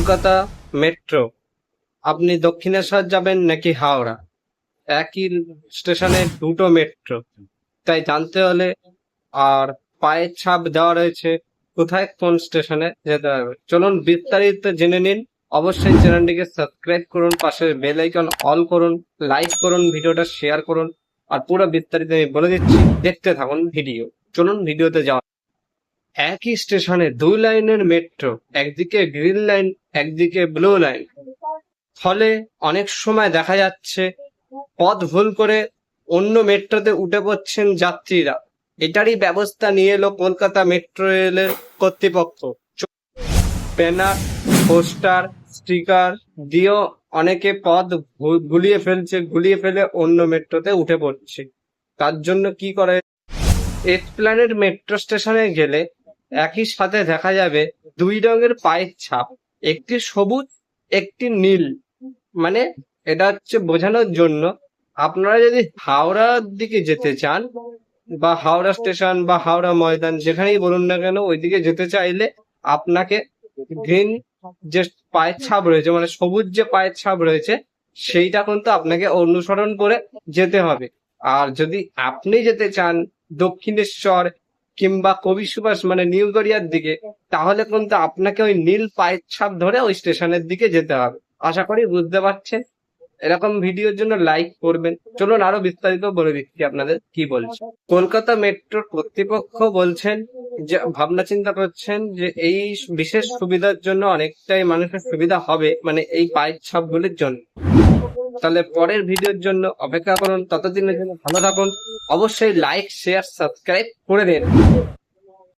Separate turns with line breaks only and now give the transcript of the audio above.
Kolkata metro. আপনি দক্ষিণেশ্বর যাবেন নাকি হাওড়া? একই স্টেশনে দুটো মেট্রো। তাই জানতে হলে আর পায়ের ছাপ দেওয়া রয়েছে, কোথায় কোন স্টেশনে যেতে হবে। চলুন বিস্তারিত জেনে নিন। অবশ্যই চ্যানেলটিকে সাবস্ক্রাইব করুন পাশে বেল আইকন অল করুন, লাইক করুন, ভিডিওটা শেয়ার করুন, আর পুরো বিস্তারিত আমি বলে দিচ্ছি, দেখতে থাকুন ভিডিও। চলুন ভিডিওতে যাওয়া একই স্টেশনে দুই লাইনের মেট্রো, একদিকে গ্রিন লাইন, একদিকে ব্লু লাইন। ফলে অনেক সময় দেখা যাচ্ছে পথ ভুল করে অন্য মেট্রোতে উঠে পড়ছেন যাত্রীরা। এটারই ব্যবস্থা নিয়ে এলো কলকাতা মেট্রো রেলের কর্তৃপক্ষ। ব্যানার, পোস্টার, স্টিকার দিয়েও অনেকে পথ গুলিয়ে ফেলছে, গুলিয়ে ফেলে অন্য মেট্রোতে উঠে পড়ছে। তার জন্য কি করে? এসপ্ল্যানেড মেট্রো স্টেশনে গেলে একই সাথে দেখা যাবে দুই রঙের পায়ের ছাপ, একটি সবুজ, একটি নীল। মানে এটা হচ্ছে বোঝানোর জন্য আপনারা যদি হাওড়ার দিকে যেতে চান বা হাওড়া স্টেশন বা হাওড়া ময়দান যেখানেই বলুন না কেন, ওইদিকে যেতে চাইলে আপনাকে গ্রিন যে পায়ের ছাপ রয়েছে মানে সবুজ যে পায়ের ছাপ রয়েছে, সেইটা কিন্তু আপনাকে অনুসরণ করে যেতে হবে। আর যদি আপনি যেতে চান দক্ষিণেশ্বর কিংবা কবি সুভাষ মানে নিউ গড়িয়ার দিকে, তাহলে কিন্তু আপনাকে ওই নীল পায়ের ছাপ ধরে ওই স্টেশনের দিকে যেতে হবে। আশা করি বুঝতে পারছেন? এরকম ভিডিওর জন্য লাইক করবেন। চলুন আরও বিস্তারিত বলে দিচ্ছি আপনাদের কি বলছে। কলকাতা মেট্রোর কর্তৃপক্ষ বলছেন যে, ভাবনা চিন্তা করছেন যে, এই বিশেষ সুবিধার জন্য অনেকটাই মানুষের সুবিধা হবে মানে এই পাইপ ছাপগুলির জন্য। তাহলে পরের ভিডিওর জন্য অপেক্ষা করুন। ততদিনের জন্য ভালো থাকুন। অবশ্যই লাইক শেয়ার সাবস্ক্রাইব করে দিন।